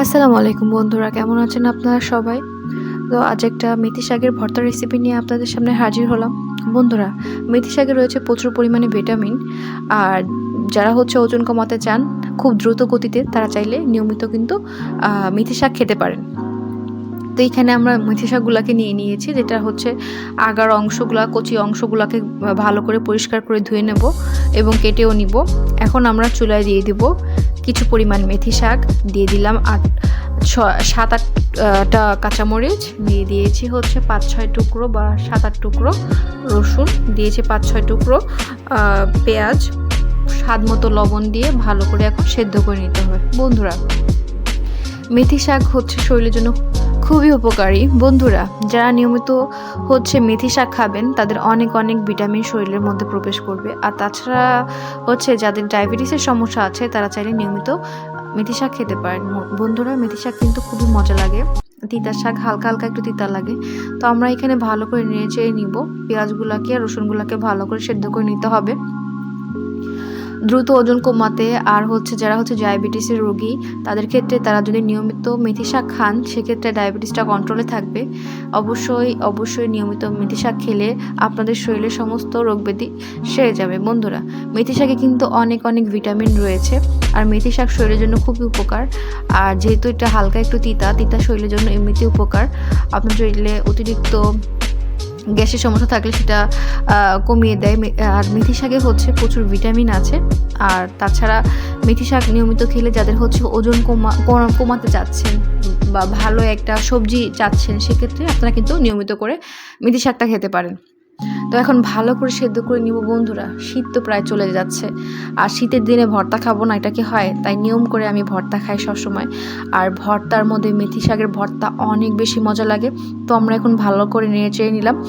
আসসালামু আলাইকুম বন্ধুরা, কেমন আছেন আপনারা সবাই? তো আজ একটা মেথি শাকের ভর্তা রেসিপি নিয়ে আপনাদের সামনে হাজির হলাম। বন্ধুরা, মেথি শাকে রয়েছে প্রচুর পরিমাণে ভিটামিন আর যারা হচ্ছে ওজন কমাতে চান, খুব দ্রুত গতিতে তারা চাইলে নিয়মিত কিন্তু মেথি শাক খেতে পারেন। তো এইখানে আমরা মেথি শাকগুলোকে নিয়ে নিয়েছি, যেটা হচ্ছে আগার অংশগুলা, কচি অংশগুলোকে ভালো করে পরিষ্কার করে ধুয়ে নেব এবং কেটেও নিব। এখন আমরা চুলায় দিয়ে দিব কিছু পরিমাণ মেথি শাক দিয়ে দিলাম আট সাত আটটা কাঁচামরিচ, দিয়ে দিয়েছি হচ্ছে পাঁচ, ছয় টুকরো বা সাত, আট টুকরো রসুন, দিয়েছি পাঁচ, ছয় টুকরো পেঁয়াজ, স্বাদ মতো লবণ দিয়ে ভালো করে এখন সেদ্ধ করে নিতে হবে। বন্ধুরা, মেথি শাক হচ্ছে শরীরের জন্য খুবই উপকারী। বন্ধুরা, যারা নিয়মিত হচ্ছে মেথি শাক খাবেন, তাদের অনেক অনেক ভিটামিন শরীরের মধ্যে প্রবেশ করবে। আর তাছাড়া হচ্ছে যাদের ডায়াবেটিসের সমস্যা আছে, তারা চাইলে নিয়মিত মেথি শাক খেতে পারেন। বন্ধুরা, মেথি শাক কিন্তু খুবই মজা লাগে। তিতা শাক হালকা হালকা একটু তিতা লাগে। তো আমরা এখানে ভালো করে নিয়ে চেয়ে নিব। পেঁয়াজগুলোকে আর রসুনগুলোকে ভালো করে সেদ্ধ করে নিতে হবে। দ্রুত ওজন কমাতে আর হচ্ছে যারা হচ্ছে ডায়াবেটিসের রোগী, তাদের ক্ষেত্রে তারা যদি নিয়মিত মেথি শাক খান, সেক্ষেত্রে ডায়াবেটিসটা কন্ট্রোলে থাকবে। অবশ্যই অবশ্যই নিয়মিত মেথি শাক খেলে আপনাদের শরীরের সমস্ত রোগ ব্যাধি সেরে যাবে। বন্ধুরা মেথি শাকে কিন্তু অনেক অনেক ভিটামিন রয়েছে আর মেথি শাক শরীরের জন্য খুবই উপকার। আর যেহেতু এটা হালকা একটু তিতা তিতা শরীরের জন্য এমনিতে উপকার। আপনার শরীরে অতিরিক্ত গ্যাসের সমস্যা থাকলে সেটা কমিয়ে দেয়। আর মেথি শাকে হচ্ছে প্রচুর ভিটামিন আছে। আর তাছাড়া মেথি শাক নিয়মিত খেলে যাদের হচ্ছে ওজন কমা, কমা- কমাতে চাচ্ছেন বা ভালো একটা সবজি চাচ্ছেন, সেক্ষেত্রে আপনারা কিন্তু নিয়মিত করে মেথি শাকটা খেতে পারেন। তো এখন ভালো করে সেদ্ধ করে নিব বন্ধুরা। শীত তো প্রায় চলে যাচ্ছে। আর শীতের দিনে ভর্তা খাব না, এটা কি হয়? তাই নিয়ম করে আমি ভর্তা খাই সবসময়। আর ভর্তার মধ্যে মেথি শাকের ভর্তা অনেক বেশি মজা লাগে। তো আমরা এখন ভালো করে নেড়ে চেড়ে নিলাম।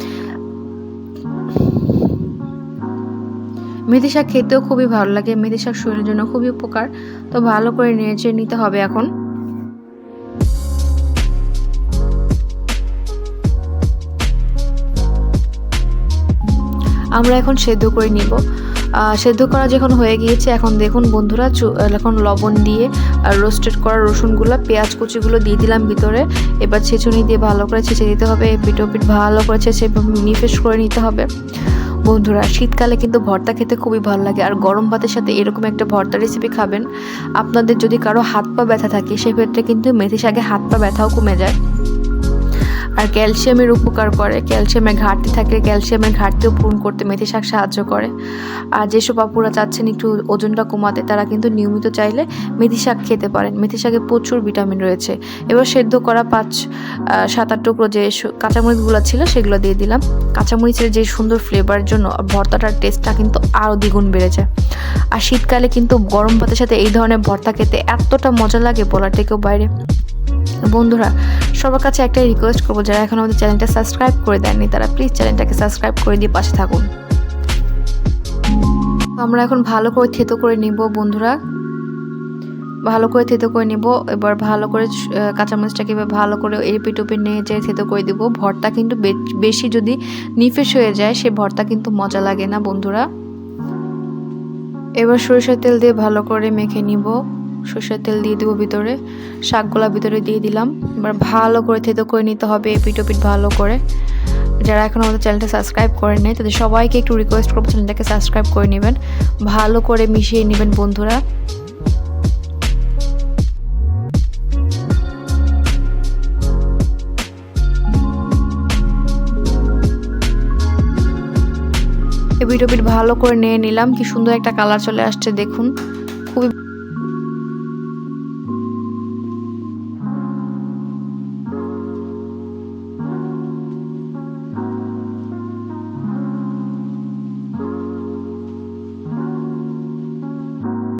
মেথি শাক খেতেও খুবই ভালো লাগে। মেথি শাক শরীরের জন্য খুবই উপকার। তো ভালো করে নেড়ে নিতে হবে এখন। আমরা এখন সেদ্ধ করে নিব। সেদ্ধ করা যখন হয়ে গিয়েছে, এখন দেখুন বন্ধুরা এখন লবণ দিয়ে রোস্টেড করা রসুনগুলো, পেঁয়াজ কুচিগুলো দিয়ে দিলাম ভিতরে। এবার ছেঁচুনি দিয়ে ভালো করে ছেঁচে দিতে হবে পিট ভালো করে ছেঁচে নিফেস করে নিতে হবে। বন্ধুরা, শীতকালে কিন্তু ভর্তা খেতে খুবই ভালো লাগে, আর গরম ভাতের সাথে এরকম একটা ভর্তা রেসিপি খাবেন। আপনাদের যদি কারও হাত পা ব্যথা থাকে, সেক্ষেত্রে কিন্তু মেথি শাকে হাত পা ব্যথাও কমে যায়। আর ক্যালসিয়ামের উপকার করে। ক্যালসিয়ামের ঘাটতি থাকলে ক্যালসিয়ামের ঘাটতিও পূরণ করতে মেথি শাক সাহায্য করে। আর যেসব আপুরা চাচ্ছেন একটু ওজনটা কমাতে, তারা কিন্তু নিয়মিত চাইলে মেথি শাক খেতে পারেন। মেথি শাকে প্রচুর ভিটামিন রয়েছে। এবার সেদ্ধ করা পাঁচ সাত আট টুকরো যে কাঁচামরিচগুলো ছিল সেগুলো দিয়ে দিলাম। কাঁচামরিচের যে সুন্দর ফ্লেভার জন্য ভর্তাটার টেস্টটা কিন্তু আরও দ্বিগুণ বেড়ে যায় আর শীতকালে কিন্তু গরম ভাতের সাথে এই ধরনের ভর্তা খেতে এতটা মজা লাগে বলার থেকেও বাইরে। বন্ধুরা, সবার কাছে একটাই রিকোয়েস্ট করব, যারা এখন আমাদের চ্যানেলটা সাবস্ক্রাইব করে দেননি, তারা প্লিজ চ্যানেলটাকে সাবস্ক্রাইব করে দিয়ে পাশে থাকুন। আমরা এখন ভালো করে থেতো করে নিব বন্ধুরা। ভালো করে থেতো করে নিব, এবার ভালো করে কাঁচামরিচটাকে এবার ভালো করে এরপি টুপে নিয়ে যেয়ে থেতো করে দিব। ভর্তা কিন্তু বেশি যদি নিফেস হয়ে যায়, সে ভর্তা কিন্তু মজা লাগে না বন্ধুরা। এবার সরিষার তেল দিয়ে ভালো করে মেখে নিব। সরিষার তেল দিয়ে দেবো ভিতরে, শাকগুলা ভিতরে দিয়ে দিলাম। এবার ভালো করে থেতো করে নিতে হবে এপিট ওপিট ভালো করে। যারা এখন আমাদের চ্যানেলটা সাবস্ক্রাইব করেন নাই, তাদের সবাইকে একটু রিকোয়েস্ট করব চ্যানেলটাকে সাবস্ক্রাইব করে নেবেন। ভালো করে মিশিয়ে নেবেন বন্ধুরা। এপিট ভালো করে নিয়ে নিলাম, কি সুন্দর একটা কালার চলে আসছে, দেখুন।